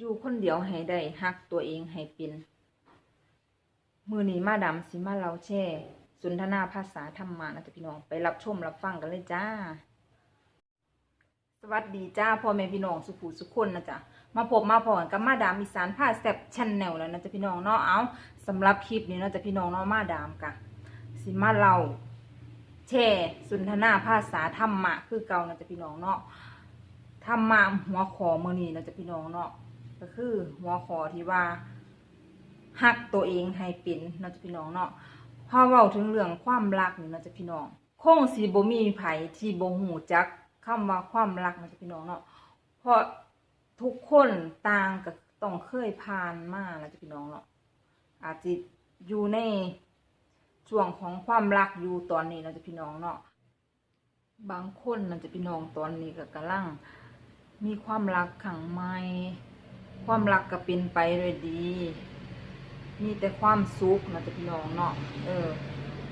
อยู่คนเดียวให้ได้ฮักตัวเองให้เป็นมือนี้มาดำสิมาเราแช่ สุนทนาภาษาธรรมานะจ๊ะพี่น้องไปรับชมรับฟังกันเลยจ้า สวัสดีจ้าพ่อแม่พี่น้องสุขุสุขคนนะจ๊ะมาพบมาพอกันกับมาดามอีสานผ้าแซบชันแนลแล้วนะจ๊ะพี่น้องเนาะเอาสำหรับคลิปนี้เนาะจ๊ะพี่น้องเนาะมาดามกะสิมาเราแช่สุนทนาภาษาธรรมะคือเก่านะจ๊ะพี่น้องเนาะธรรมะหัวขอมือนี้นะจ๊ะพี่น้องเนาะ ก็คือหัวขอที่ว่าฮักตัวเองให้เป็นเนาะจ๊ะพี่น้องเนาะพอเว้าถึงเรื่องความรักนี่เนาะจ๊ะพี่น้องคงสิบ่มีไผที่บ่ฮู้จักคำว่าความรักเนาะจ๊ะพี่น้องเนาะเพราะทุกคนต่างก็ต้องเคยผ่านมาเนาจะพี่น้องเนาะอาจจะอยู่ในช่วงของความรักอยู่ตอนนี้เนาจะพี่น้องเนาะบางคนเนาจะพี่น้องตอนนี้ก็กำลังมีความรักขังใหม่ ความรักก็เป็นไปด้วยดี มีแต่ความสุขนะจ๊ะพี่น้องเนาะ เออ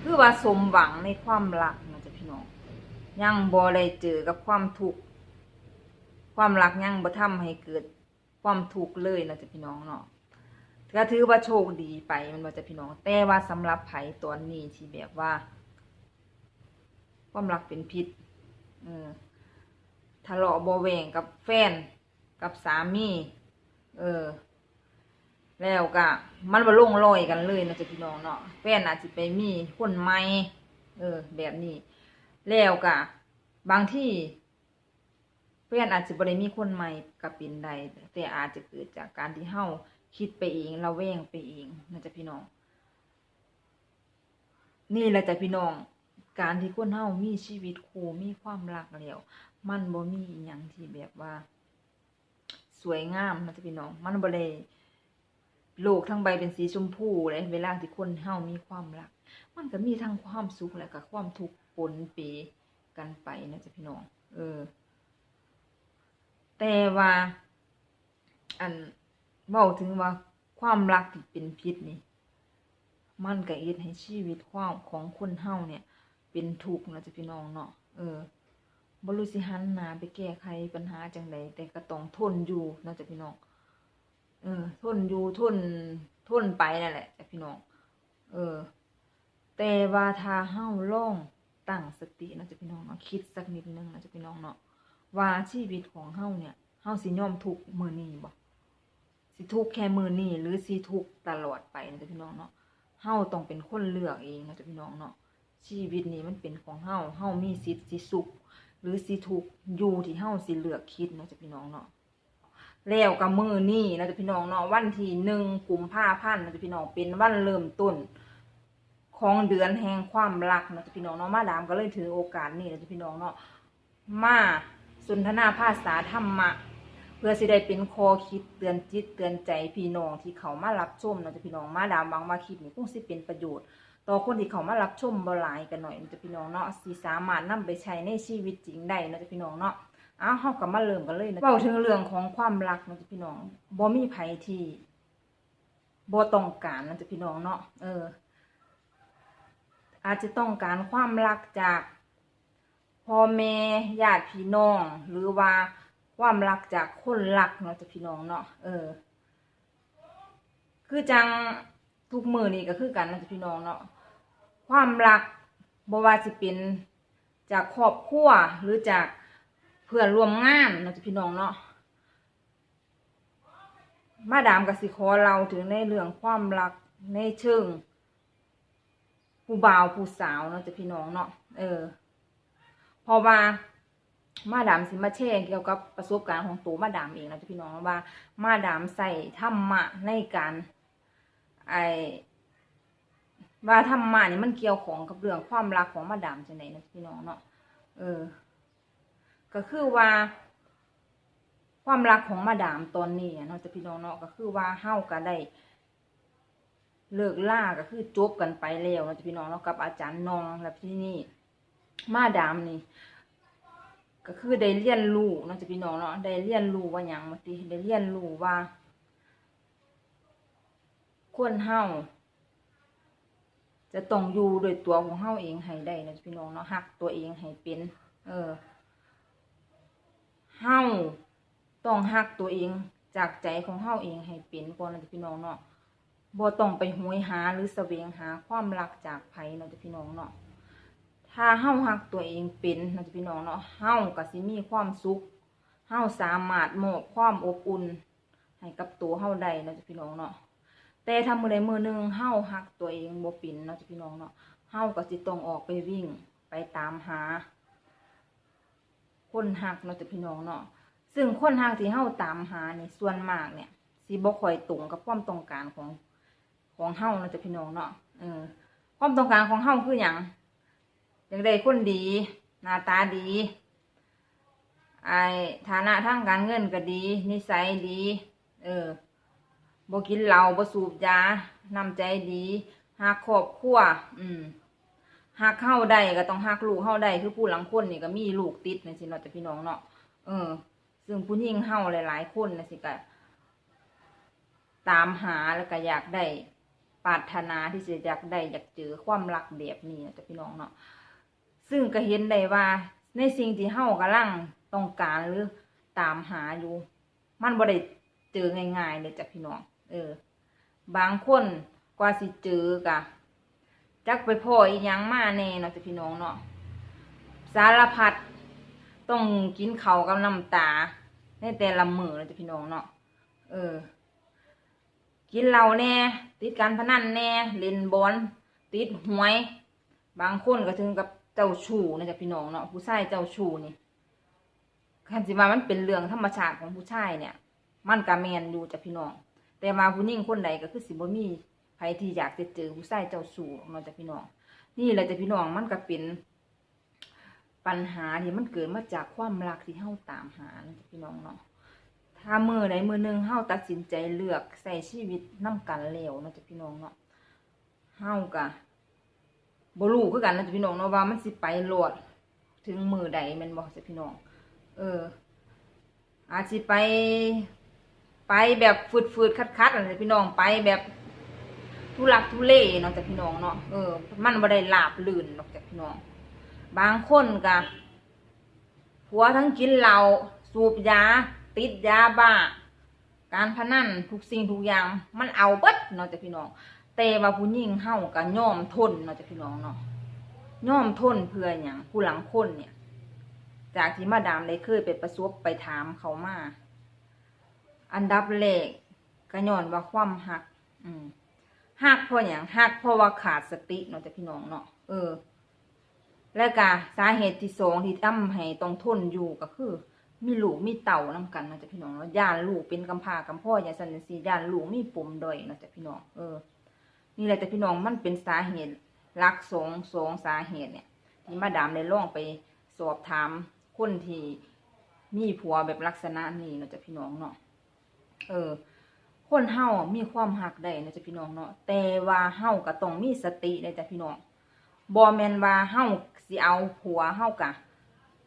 คือว่าสมหวังในความรักนะจ๊ะพี่น้อง ยังบ่ได้เจอกับความทุกข์ ความรักยังบ่ทำให้เกิดความทุกข์เลยนะจ๊ะพี่น้องเนาะก็ถือว่าโชคดีไปมันว่าจะพี่น้อง แต่ว่าสำหรับไผตอนนี้ที่แบบว่า ความรักเป็นพิษเออทะเลาะบาแหวงกับแฟนกับสามี เออ แล้วก็มันบ่ลงรอยกันเลยนะจ๊ะพี่น้องเนาะแฟนอาจจะไปมีคนใหม่เออ แบบนี้ แล้วก็บางที่แฟนอาจจะบ่ได้มีคนใหม่ก็เป็นได้แต่อาจจะเกิดจากการที่เฮาคิดไปเองเระแวงไปเองนะจ๊ะพี่น้อง นี่แหละจ้ะพี่น้อง การที่คนเฮามีชีวิตคู่มีความรักแล้วมันบ่มีอหยังที่แบบว่า สวยงามนะจ๊ะพี่น้อง มันบ่ได้โลกทั้งใบเป็นสีชมพูเลยเวลาที่คนเฮามีความรัก มันก็มีทั้งความสุขและก็ความทุกข์ปนเปกันไปนะจ๊ะพี่น้อง เออ แต่ว่า อันเว้าถึงว่าความรักที่เป็นพิษนี่ มันก็เฮ็ดให้ชีวิตความของคนเฮาเนี่ย เป็นทุกข์นะจ๊ะพี่น้องเนาะ เออ บ่รู้สิหันหนาไปแก้ไขปัญหาจังใดแต่ก็ต้องทนอยู่นะจ้ะพี่น้องเออ ทนอยู่ทนทนไปนั่นแหละจ้ะพี่น้อง เออ แต่ว่าถ้าเฮาลองตั้งสตินะจ้ะพี่น้องเนาะคิดสักนิดนึงนะจ้ะพี่น้องเนาะว่าชีวิตของเฮาเนี่ยเฮาสิยอมทุกมือนี้บ่สิทุกแค่มือนี้หรือสิทุกตลอดไปนะจ้ะพี่น้องเนาะเฮาต้องเป็นคนเลือกเองนะจ้ะพี่น้องเนาะชีวิตนี้มันเป็นของเฮาเฮามีสิทธิ์สิสุข หรือสิทุกอยู่ที่เฮาสิเลือกคิดเนาะจ้ะพี่น้องเนาะแล้วกับมือนี่นะจ้ะพี่น้องเนาะวันที่หนึ่งกุมภาพันธ์นะจ้ะพี่น้องเป็นวันเริ่มต้น ของเดือนแห่งความรักนะจ้ะพี่น้องเนาะมาดามก็เลยถือโอกาสนี้นะจ้ะพี่น้องเนาะมาสนทนาภาษาธรรมะ เพื่อสิได้เป็นคอคิดเตือนจิตเตือนใจพี่น้องที่เขามารับชมนะจ้ะพี่น้องมาดามหวังว่าคลิปนี้คงสิเป็นประโยชน์ ต่อคนที่เขามารับชมบลายกันหน่อยนะจ๊ะพี่น้องเนาะสิสามารถนำไปใช้ในชีวิตจริงได้นะจ๊ะพี่น้องเนาะอ้าวเฮาก็มาเริ่มกันเลยนะเว้าถึงเรื่องของความรักนะจ๊ะพี่น้องบ่มีไผที่บ่ต้องการนะจ๊ะพี่น้องเนาะเออ อาจจะต้องการความรักจากพ่อแม่ญาติพี่น้อง หรือว่าความรักจากคนรักเนาะจ๊ะพี่น้องเนาะเออ คือจัง ทุกมือนี่ก็คือกันนะจ๊ะพี่น้องเนาะความรักบว่าสิเป็นจากครอบครัวหรือจากเพื่อนร่วมงานเนาะจ๊ะพี่น้องเนาะมาดามกับสิขอเราถึงในเรื่องความรักในเชิงผู้บ่าวผู้สาวเนาะจะพี่น้องเนาะเออพราะว่ามาดามสิมาแชร์เกี่ยวกับประสบการณ์ของตัวมาดามเองนะจะพี่น้องว่า มาดามใส่ธรรมะในการ ไอว่าธรรมะนี่มันเกี่ยวของกับเรื่องความรักของมาดามจังไหนนะพี่น้องเนาะเออ ก็คือว่า ความรักของมาดามตอนนี้เนาะจะพี่น้องเนาะก็คือว่าเฮาก็ได้ เลิกล่าก็คือจบกันไปแล้วเนาะจะพี่น้องเนาะกับอาจารย์นองและที่นี่ มาดามนี่ ก็คือได้เรียนรู้เนาะจะพี่น้องเนาะได้เรียนรู้ว่าหยังมาติได้เรียนรู้ว่า คนเฮาจะต้องอยู่โดยตัวของเฮาเองให้ได้นะพี่น้องเนาะฮักตัวเองให้เป็น เออเฮาต้องฮักตัวเองจากใจของเฮาเองให้เป็นก่อนนะจ๊ะพี่น้องเนาะบ่ต้องไปหวยหาหรือแสวงหาความรักจากไผเนาะจ๊ะพี่น้องเนาะถ้าเฮาฮักตัวเองเป็นเนาะจ๊ะพี่น้องเนาะเฮาก็สิมีความสุขเฮาสามารถมอบความอบอุ่นให้กับตัวเฮาได้เนาจะพี่น้องเนาะ แต่ถ้ามื้อใดมือหนึ่งเฮาฮักตัวเองบ่ป็นเนาะจ๊ะพี่น้องเนาะเฮาก็สิต้องออกไปวิ่งไปตามหา คนฮักเนาะจ๊ะพี่น้องเนาะซึ่งคนทางที่เฮาตามหานี่ส่วนมากเนี่ยสิบ่ค่อยตรงกับความต้องการของของเฮาเนาะจ้ะพี่น้องเนาะเออความต้องการของเฮาคือหยังอยากได้คนดีหน้าตาดีไอฐานะทางการเงินก็ดี นิสัยดี เออ บ่กินเหล้าบ่สูบยานำใจดีหาครอบครัวอืมหักเฮาได้ก็ต้องหักลูกเฮาได้คือผู้หลังคนนี่ก็มีลูกติดนี่สิเนาะจะพี่น้องเนาะเออ ซึ่งผู้หญิงเฮาหลาย ๆ คนนะสิก็ตามหาแล้วก็อยากได้ปรารถนาที่จะอยากได้อยากเจอความรักแบบนี้นะจะพี่น้องเนาะซึ่งก็เห็นได้ว่าในสิ่งที่เฮากำลังต้องการหรือตามหาอยู่ มันบ่ได้เจอง่ายๆเลยจ้ะพี่น้อง เออ บางคนกว่าสิเจอกะ จักไปพ่ออีหยังมาแน่เนาะจ้ะพี่น้องเนาะสารพัดต้องกินเขากับน้ำตาในแต่ละมือเลยจ้ะพี่น้องเนาะเออ กินเหล้าแน่ ติดการพนันแน่เล่นบอลติดหวย บางคนก็ถึงกับเจ้าชู้นะจ๊ะพี่น้องเนาะผู้ชายเจ้าชู้นี่คันสิว่ามันเป็นเรื่องธรรมชาติของผู้ชายเนี่ย มันก็แมนอยู่จ้ะพี่น้อง แต่มาผู้หญิงคนใดก็คือสิบ่มีใครที่อยากจะเจอผู้ชายเจ้าชู้เนาจะพี่น้อง นี่แหละจะพี่น้องมันก็เป็น ปัญหาที่มันเกิดมาจากความรักที่เฮาตามหานะจ๊ะพี่น้องเนาะถ้ามือใดมือหนึ่งเฮาตัดสินใจเลือกใส่ชีวิตนํกันแล้วเนาะจ๊ะพี่น้องเนาะเฮากะบ่รู้คือกันนะจ๊ะพี่น้องเนาะว่ามันสิไปโลดถึงมือใดม่นบ่จ๊ะพี่น้อง เออ อาจสิไป ไปแบบฟืดๆคัดๆอะไรพี่น้องไปแบบทุลักทุเลเนาะจ๊ะพี่น้องเนาะเออ มันบ่ได้ลาบลื่นหรอกจ๊ะพี่น้อง บางคนกะผัวทั้งกินเหล้าสูบยา ติดยาบ้า การพนันทุกสิ่งทุกอย่าง มันเอาเบิดเนาะจ้ะพี่น้อง แต่ว่าผู้หญิงเฮาก็ย่อมทนเนาะจ้ะพี่น้องเนาะย่อมทนเพื่ออย่างผู้หลังคนเนี่ย จากที่มาดามได้เคยไปประสบไปถามเขามา อันดับแรกก็ย้อนว่าความหัก อืมหักเพราะอย่างหักเพราะว่าขาดสติเนาะจ้ะพี่น้องเนาะเออ และก็สาเหตุที่สองที่ทำให้ต้องทนอยู่ก็คือ มีลูกมีเต่านํกันเนาะจะพี่น้องเนาะย่านลูกเป็นกำพร้ากำพ่ออย่างสันนิสีย่านลูกมีปมด้อยเนาะจะพี่น้องเออนี่แหละจ้ะพี่น้องมันเป็นสาเหตุหลักสองสองสาเหตุเนี่ยที่มาดามได้ลองไปสอบถามคนที่มีผัวแบบลักษณะนี้เนาะจะพี่น้องเนาะ เออ คนเฮามีความหักได้เนะจ๊ะพี่น้องเนาะแต่ว่าเฮาก็ต้องมีสติเลยจ้ะพี่น้องบอแมนว่าเฮาสิเอาผัวเฮากะ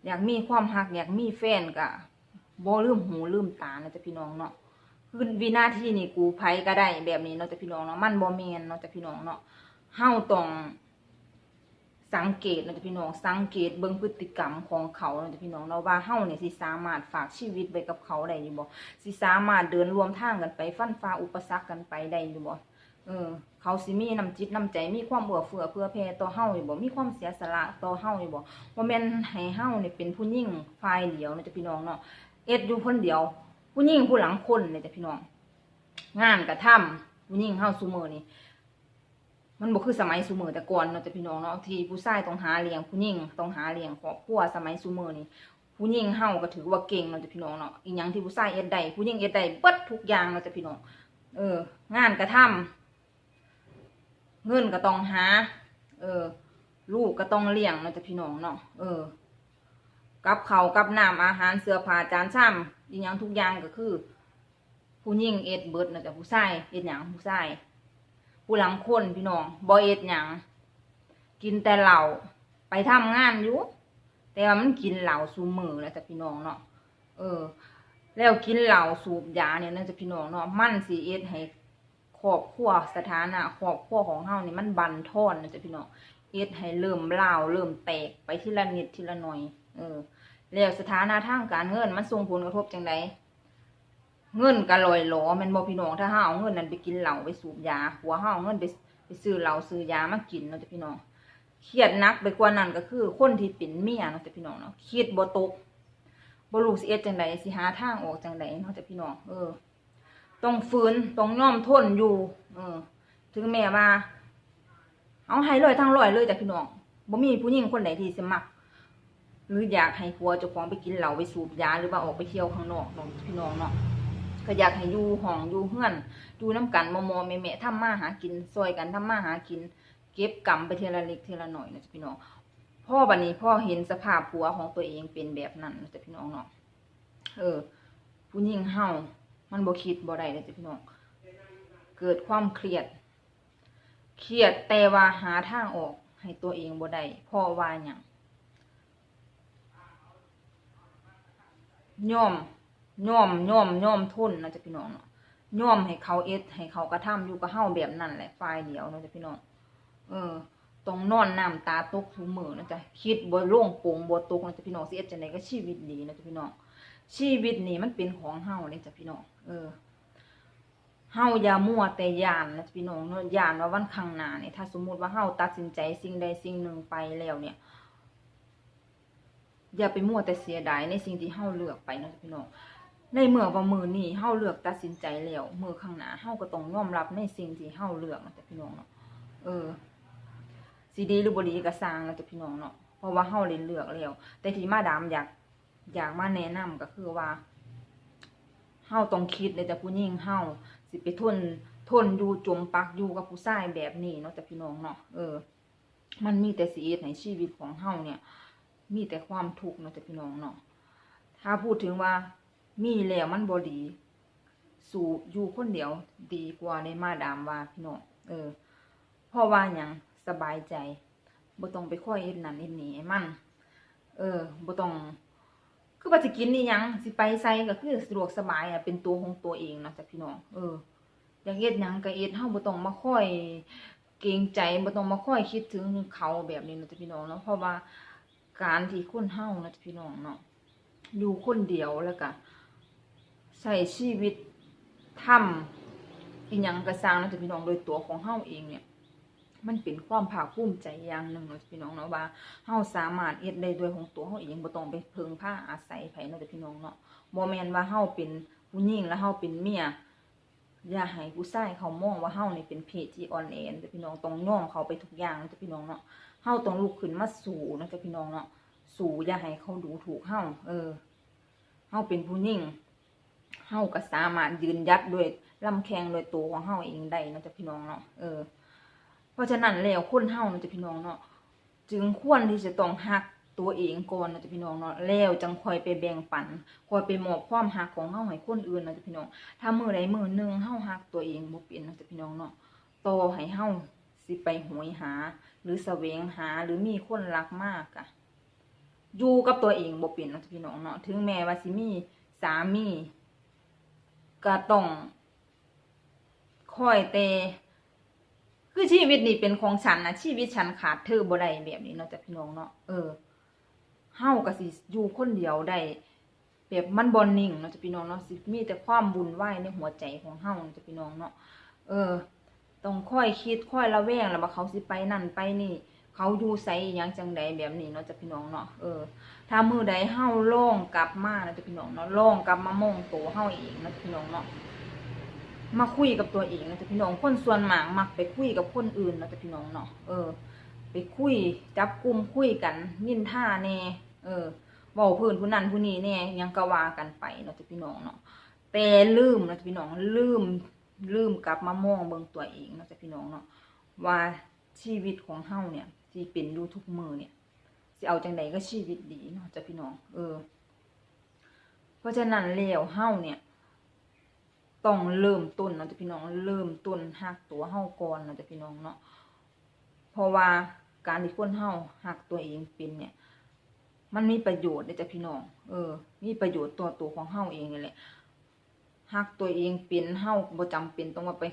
อยากมีความหักอยากมีแฟนกะบ่ลืมหูลืมตานะจ๊ะพี่น้องเนาะคือวินาทีนี้กูไผก็ได้แบบนี้เนาะจ๊ะพี่น้องเนาะมันบ่แมนเนาะจ๊ะพี่น้องเนาะเฮาต้อง สังเกตเนาะจ๊ะพี่น้องสังเกตเบิ่งพฤติกรรมของเขาเนาะจ๊ะพี่น้องเนาว่าเฮ้าเนี่ยสิสามารถฝากชีวิตไว้กับเขาได้อยู่บ่สิสามารถเดินรวมทางกันไป ฟันฟ้าอุปสรรคกันไปได้อยู่บ่เออ เขาสิมีน้ำจิตน้ำใจมีความเอื้อเฟือเพื่อแผ่ต่อเฮ้าอยู่บ่มีความเสียสละต่อเฮ้าอยู่บ่บ่าแม่นให้เฮ้าเนี่ยเป็นผู้หญิงฝ่ายเดียวนะจ๊ะพี่น้องเนาะเอ็ดอยู่คนเดียว ผู้หญิงผู้หลังคนเลยจ้ะพี่น้อง งานก็ทำผู้หญิงเฮ้าซุมื้อนี่ มันบ่คือสมัยซุมื้อแต่ก่อนเนาะจะพี่น้องเนาะที่ผู้ชายต้องหาเลี้ยงผู้หญิงต้องหาเลี้ยงครอบครัวสมัยซุมื้อนี่ผู้หญิงเฮาก็ถือว่าเก่งเนาะจะพี่น้องเนาะอีหยังที่ผู้ชายเอ็ดได้ผู้หญิงเอ็ดได้เบิดทุกอย่างเนาะจะพี่น้องเออ งานก็ทำเงินก็ต้องหา เออ ลูกก็ต้องเลี้ยงเนาะจะพี่น้องเนาะเออ กับเขากับน้ำอาหารเสื้อผ้าจานช่ำอีกอย่างทุกอย่างก็คือ ผู้หญิงเอ็ดเบิดเนาะจะผู้ชายเอ็ดหยังผู้ชาย ผู้หลังคนพี่น้องบ่เอ็ดหยังกินแต่เหล้าไปทำงานอยู่แต่ว่ามันกินเหล้าสูมือแล้วจะพี่น้องเนาะเออ แล้วกินเหล้าสูบยาเนี่ยนะจ้ะพี่น้องเนาะมั่นสิเอ็ดให้ครอบครัวสถานะครอบครัวของเฮานี่มันบันทอนนะจ๊ะพี่น้องเอ็ดให้เริ่มเล่าเริ่มแตกไปทีละนิดทีละหน่อย เออแล้วสถานะทางการเงินมันส่งผลกระทบจังได เงินก็ลอยหลอม่นบ่พี่น้องถ้าเฮาเอาเงินนั้นไปกินเหล้าไปสูบยาหัวเฮาเอาเงินไปไปซื้อเหล้าซื้อยามากินเนาะจ้ะพี่น้องเครียดนักไปกว่านั้นก็คือ คนที่เป็นเมียเนาะจ้ะพี่น้องเนาะคิดบ่ตกบ่รู้สิเอ็ดจังไดสิหาทางออกจังไดเนาะจ้ะพี่น้องเออต้องฝืนต้องยอมทนอยู่ เออ ถึงแม้ว่า เอาให้ร้อยทั้งร้อยเลยจ้ะพี่น้องบ่มีผู้หญิงคนไหนที่สมักหรืออยากให้ผัวเจ้าของไปกินเหล้าไปสูบยาหรือว่าออกไปเที่ยวข้างนอกเนาะพี่น้องเนาะ ก็อยากให้อยู่ห้องอยู่เฮือนอยู่น้ำกันมอมอแม่แม่ๆทำมาหากินซอยกันทำมาหากิน เก็บกำไปเทละเล็กเทละหน่อยนะจ๊ะพี่น้องพ่อบัดนี้พ่อเห็นสภาพผัวของตัวเองเป็นแบบนั้นนะจ๊ะพี่น้องเนาะเออ ผู้หญิงเฮามันบ่คิดบ่ได้เลยจ้ะพี่น้องเกิดความเครียด เครียดแต่ว่าหาทางออก ให้ตัวเองบ่ได้พราะว่าหยังย่อม ย่อมย่อมย่อมทนนะจ๊ะพี่น้องเนาะย่อมให้เขาเอ็ดให้เขากระทำอยู่กับเฮาแบบนั้นแหละฝ่ายเดียวนะจ๊ะพี่น้อง เออต้องนอนน้ำตาตกทุกมือนะจ๊ะคิดบ่โล่งโปร่งบ่ตกนะจ๊ะพี่น้องสิเอ็ดจังไดก็ชีวิตดีนะจ๊ะพี่น้อง ชีวิตนี่มันเป็นของเฮาเลยจ้ะพี่น้อง เออเฮาอย่ามั่วแต่ยานนะพี่น้องเนาะยานว่าวันข้างหน้าเนี่ยถ้าสมมุติว่าเฮาตัดสินใจสิ่งใดสิ่งหนึ่งไปแล้วเนี่ย อย่าไปมั่วแต่เสียดายในสิ่งที่เฮาเลือกไปนะพี่น้อง ในเมื่อว่ามือนี้เฮาเลือกตัดสินใจแล้วมือข้างหน้าเฮาก็ต้องยอมรับในสิ่งที่เฮาเลือกนะจ๊ะพี่น้องเนาะเออสิดีหรือบ่ดีก็สร้างนะจ๊ะพี่น้องเนาะเพราะว่าเฮาเล่นเลือกแล้วแต่ที่มาดามอยากอยากมาแนะนำก็คือว่าเฮาต้องคิดเลยแต่ผู้หญิงเฮาสิไปทนทนอยู่จมปักอยู่กับผู้ชายแบบนี้เนาะแต่พี่น้องเนาะเออ มันมีแต่สีในชีวิตของเฮาเนี่ย มีแต่ความทุกข์เนาะแต่พี่น้องเนาะถ้าพูดถึงว่า มีแล้วมันบ่ดี สู่อยู่คนเดียว ดีกว่าในมาดามว่าพี่น้องเออเพราะว่าหยังสบายใจบ่ต้องไปค่อยเอ็ดนั่นเอ็ดนี่ให้มันเออบ่ต้องคือว่าสิกินนี่ยังสิไปใส่ก็คือสะดวกสบายอะเป็นตัวของตัวเองเนาะจ้ะพี่น้องเอออยากเฮ็ดยังก็เฮ็ดเฮาบ่ต้องมาค่อย เกรงใจบ่ต้องมาค่อยคิดถึงเขาแบบนี้เนาะจ้ะพี่น้องเนาะเพราะว่าการที่คนเฮาเนาะจ้ะพี่น้องเนาะอยู่คนเดียวแล้วก็ ใช้ชีวิตทำอีหยังก็สร้างนะจะพี่น้องโดยตัวของเฮาเองเนี่ย มันเป็นความภาคภูมิใจอย่างหนึ่งเนาะพี่น้องเนาะว่าเฮาสามารถเฮ็ดได้ด้วยของตัวเฮาเองบ่ต้องไปเพิ่งพาอาศัยไผเนาะพี่น้องเนาะบ่แม่นว่าเฮาเป็นผู้หญิงแล้วเฮาเป็นเมียอย่าให้ผู้ชายเขามองว่าเฮานี่เป็นเพศที่อ่อนแอนาะพี่น้องต้องยอมเขาไปทุกอย่างเนะพี่น้องเนาะเฮาต้องลุกขึ้นมาสู้เนะพี่น้องเนาะสู้อย่าให้เขาดูถูกเฮาเออเฮาเป็นผู้หญิง เฮาก็สามารถยืนยัดด้วยลำแข้งด้วยตัวของเฮาเองได้เนาะพี่น้องเนาะเออ เพราะฉะนั้นแล้วคนเฮาเนาะจ้ะพี่น้องเนาะจึงควรที่จะต้องฮักตัวเองก่อนเนาะจ้ะพี่น้องเนาะแล้วจังค่อยไปแบ่งปันค่อยไปมอบความฮักของเฮาให้คนอื่นเนาะจ้ะพี่น้อง ถ้ามือใดมือหนึ่งเฮาฮักตัวเองบ่เป็นเนาะจ้ะพี่น้องเนาะต่อให้เฮาสิไปโหยหา หรือแสวงหาหรือมีคนรักมากอะอยู่กับตัวเองบ่เป็นเนาะจ้ะพี่น้องเนาะถึงแม้ว่าสิมีสามี ก็ต้องคอยแต่คือชีวิตนี่เป็นของฉันนะชีวิตฉันขาดเธอบ่ได้แบบนี้เนาะจ้ะพี่น้องเนาะเออเฮาก็สิอยู่คนเดียวได้แบบมันบอนนิ่งเนาะจ้ะพี่น้องเนาะสิมีแต่ความวุ่นวในหัวใจของเฮาเนาะจ้ะพี่น้องเนาะเออ ต้องค่อยคิดค่อยระแวงแล้วว่าเขาสิไปนั่นไปนี่ เขาอยู่ไสอหยังจังใดแบบนี้เนาะจ้ะพี่น้องเนาะเออถ้ามือใดเฮาโล่งกลับมานะจ้ะพี่น้องเนาะโล่งกลับมามองตัวเฮาเองเนาะจ้ะพี่น้องเนาะมาคุยกับตัวเองนะจะพี่น้องคนส่วนมากมักไปคุยกับคนอื่นนะจะพี่น้องเนาะเออ ไปคุยจับกลุ่มคุยกันนินท่าแน่เออเว้าพื้นผู้นั้นผู้นี้แน่ยังก็ว่ากันไปเนาะจะพี่น้องเนาะแต่ลืมนะจะพี่น้องลืมลืมกลับมามองเบิ่งตัวเองเนาะจะพี่น้องเนาะว่าชีวิตของเฮาเนี่ย ที่เป็นอยู่ทุกมือเนี่ยสิเอาจังใดก็ชีวิตดีเนาะจ๊ะพี่น้อง เออ เพราะฉะนั้นแล้วเฮาเนี่ย ต้องเริ่มต้นเนาะจ้ะพี่น้อง เริ่มต้นหักตัวเฮาก่อนเนาะจ้ะพี่น้องเนาะ เพราะว่าการที่คนเฮาหักตัวเองเป็นเนี่ย มันมีประโยชน์เด้จ้ะพี่น้อง เออ มีประโยชน์ตัวตัวของเฮาเองนี่แหละหักตัวเองเป็นเฮาบ่จำเป็นต้องมาไป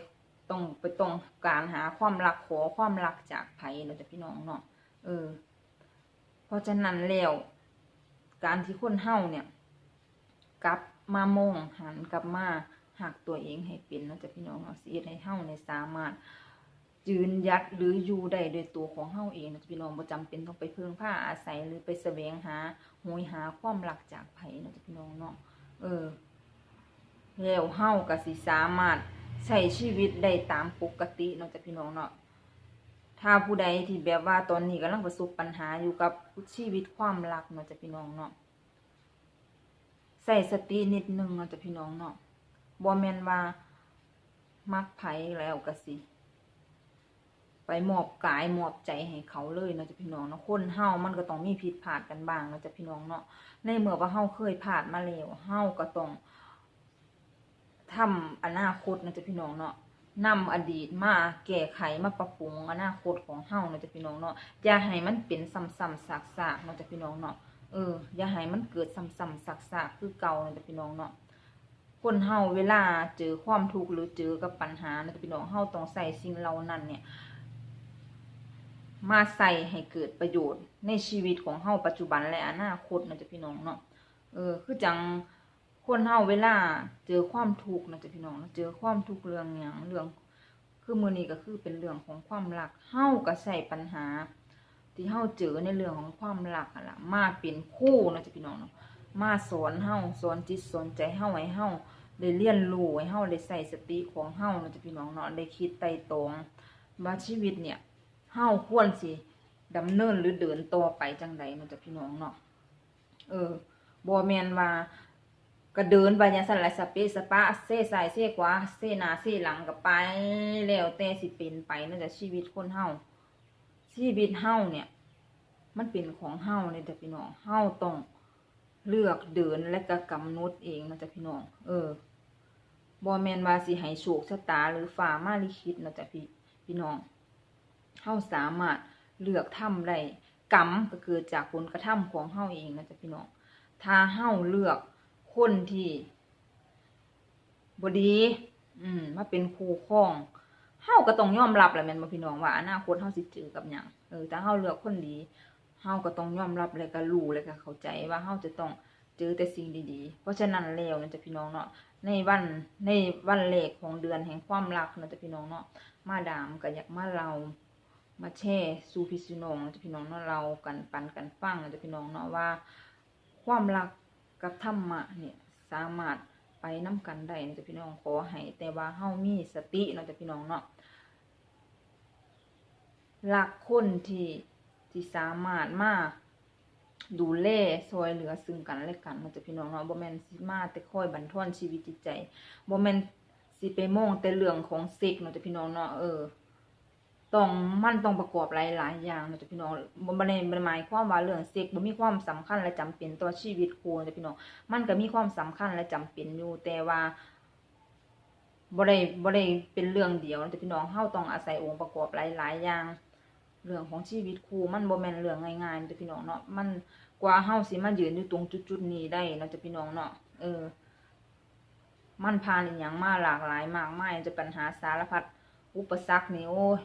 ต้องไปต้องการหาความรักขอความรักจากไผเนาจะพี่น้องเนาะเออ เพราะฉะนั้นแล้วการที่คนเฮาเนี่ยกลับมามองหันกลับมาหักตัวเองให้เป็นเนาจะพี่น้องเนาะสิเฮ็ดให้เฮาในสามารถยืนยัดหรืออยู่ได้โดยตัวของเฮาเองนะจ๊ะพี่น้องบ่จำเป็นต้องไปพึ่งผ้าอาศัยหรือไปแสวงหาโหยหาความรักจากไผนะจ๊ะพี่น้องเนาะเออแล้วเฮาก็สิสามารถ ใช้ชีวิตได้ตามปกติเนาะจ๊ะพี่น้องเนาะถ้าผู้ใดที่แบบว่าตอนนี้กำลังประสบปัญหาอยู่กับชีวิตความรักเนาะจ๊ะพี่น้องเนาะใส่สตินิดนึงเนาะจ๊ะพี่น้องเนาะบ่แมนว่ามักไผแล้วก็สิ ไปหมอบกายหมอบใจให้เขาเลยเนาะจ้ะพี่น้องเนาะคนเฮามันก็ต้องมีผิดพลาดกันบ้างเนาะจ้ะพี่น้องเนาะในเมื่อว่าเฮาเคยพลาดมาแล้วเฮาก็ต้อง ทำอนาคตเนะจ้ะพี่น้องเนาะนำอดีตมาแก้ไขมาปรับปรุงอนาคตของเฮาเนาะจ้ะพี่น้องเนาะอย่าให้มันเป็นซ้ำๆซากๆเนาะจ้ะพี่น้องเนาะเอออย่าให้มันเกิดซ้ำๆซากๆคือเก่าเนาะจ้ะพี่น้องเนาะคนเฮาเวลาเจอความทุกข์หรือเจอกับปัญหาเนาะจ้ะพี่น้องเฮาต้องใส่สิ่งเหล่านั้นเนี่ยมาใส่ให้เกิดประโยชน์ในชีวิตของเฮาปัจจุบันและอนาคตนะจ๊ะพี่น้องเนาะ เออ คือจัง คนเฮาเวลาเจอความทุกข์นะจ๊ะพี่น้องเนะเจอความทุกข์เรื่องหยังเรื่องคือมือนี้ก็คือเป็นเรื่องของความรักเฮาก็ใช้ปัญหา ที่เฮาเจอในเรื่องของความรักอะล่ะมาเป็นคู่นะจ๊ะพี่น้องเนาะมาสอนเฮาสอนจิตสอนใจเฮาให้เฮาได้เรียนรู้ให้เฮาได้ใส่สติของเฮานะจ๊ะพี่น้องเนาะได้คิดไต่ตรองว่าชีวิตเนี่ยเฮาควรสิดำเนินหรือเดินต่อไปจังใดนะจ้ะพี่น้องเนาะเออบ่แม่นว่า ก็เดินไปจังซั่นแหละสเปะสปะเซซ้ายเซขวาเซหนาเซ่หลังก็ไปแล้วแต่สิเป็นไปเนาะจ้ะชีวิตคนเฮาชีวิตเฮาเนี่ย มันเป็นของเฮาเนี่ยจ้ะพี่น้องเฮาต้องเลือกเดินและก็กำหนดเองนาะจ้ะพี่น้อง เออบ่แมนว่าสิให้โชคชะตาหรือฟ้ามาลิขิตเนาะจ้ะพี่พี่น้องเฮาสามารถเลือกทำได้กรรมก็เกิดจากผลกระทำของเฮาเองนะจ๊ะพี่น้อง ถ้าเฮาเลือก คนที่บดี อืม มาเป็นครูข้องเฮาก็ต้องยอมรับแหละแม่นบ่พี่น้องว่าอนาคตเฮาสิเจอกับหยังเออถ้าเฮาเลือกคนดีเฮาก็ต้องยอมรับและก็รู้และก็เข้าใจว่าเฮาจะต้องเจอแต่สิ่งดีๆ เพราะฉะนั้นแล้วนะจ๊ะพี่น้องเนาะในวันในวันแรกของเดือนแห่งความรักนะจ๊ะพี่น้องเนาะมาดามก็อยากมาเล่ามาแช่สู่พี่สู่น้องจะพี่น้องเนาะเรากันปันกันฟังจะพี่น้องเนาะว่า ความรัก กับธรรมะเนี่ยสามารถไปน้ากันได้นะจะพี่น้องขอให้แต่ว่าเฮามีสติเนาะจะพี่น้องเนาะรักคนที่ที่สามารถมาดูแลซอยเหลือซึ่งกันและกันมันจะพี่น้องเนาะบ่แม่นสิมาแต่ค่อยบันทอนชีวิตจิตใจบ่แม่นสิไปมองแต่เรื่องของเซ็กเนาะจะพี่น้องเนาะเออ ต้องมันต้องประกอบหลายๆอย่างนะจ๊ะพี่น้องบ่บ่ได้บ่ได้หมายความว่าเรื่องเซ็กบ่มีความสำคัญและจำเป็นต่อชีวิตคู่นะจ๊ะพี่น้องมันก็มีความสำคัญและจำเป็นอยู่แต่ว่าบ่ได้บ่ไดเป็นเรื่องเดียวนะจ๊ะพี่น้องเฮาต้องอาศัยองค์ประกอบหลาย ๆ อย่าง เรื่องของชีวิตคู่มันบแมนเรื่องง่ายๆนะจ๊ะพี่น้องเนาะมันกว่าเฮาสิมายืนอยู่ตรงจุดๆนี้ได้เนาะจ๊ะพี่น้องเนาะเออ มันผ่านอีหยังมาหลากหลายมากมายจะปัญหาสารพัดอุปสรรคนี่โอ้ย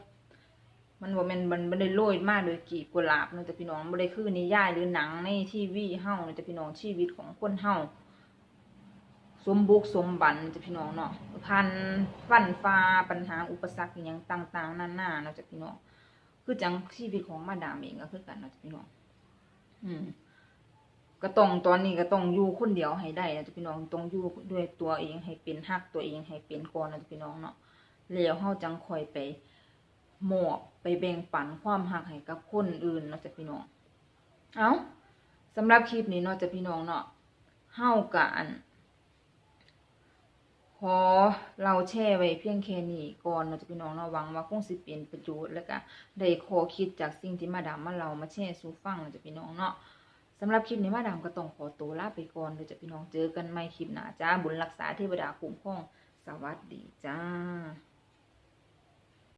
มันว่ามันมันบ่ได้โรยมากโดยกีบกุหลาบเนะแต่พี่น้องบ่ได้คือนิยายหรือหนังในทีวีเฮาเนาแต่พี่น้องชีวิตของคนเฮาสมบุกสมบันเนาะแต่พี่น้องเนาะพันฟันฟ้าปัญหาอุปสรรคอหยังต่าง ๆนานาเนาะแต่พี่น้องคือจังชีวิตของมาดามเองก็คือกันเนาะแต่พี่น้อง อืมก็ต้องตอนนี้ก็ต้องอยู่คนเดียวให้ได้นะจ๊ะพี่น้องต้องอยู่ด้วยตัวเองให้เป็นฮักตัวเองให้เป็นก่อนนะจ๊ะพี่น้องเนาะแล้วเฮาจังคอยไป หมอบไปแบ่งปันความหักให้กับคนอื่นเนาะจ้ะพี่น้อง เอาสำหรับคลิปนี้เนาะจ้ะพี่น้องเนาะเฮากะอันขอเราแช่ไว้เพียงแค่นี้ก่อนเนาะจ้ะพี่น้องเนาหวังว่าคงสิเป็นประโยชน์แล้วก็ได้ขอคิดจากสิ่งที่มาดามมาเรามาแช่สู่ฟังเนาะจ้ะพี่น้องเนาะสำหรับคลิปนี้มาดามก็ต้องขอตัวลาไปก่อนเด้อจ้ะพี่น้องเจอกันใหม่คลิปหน้าจ้าบุญรักษาเทวดาคุ้มครองสวัสดีจ้า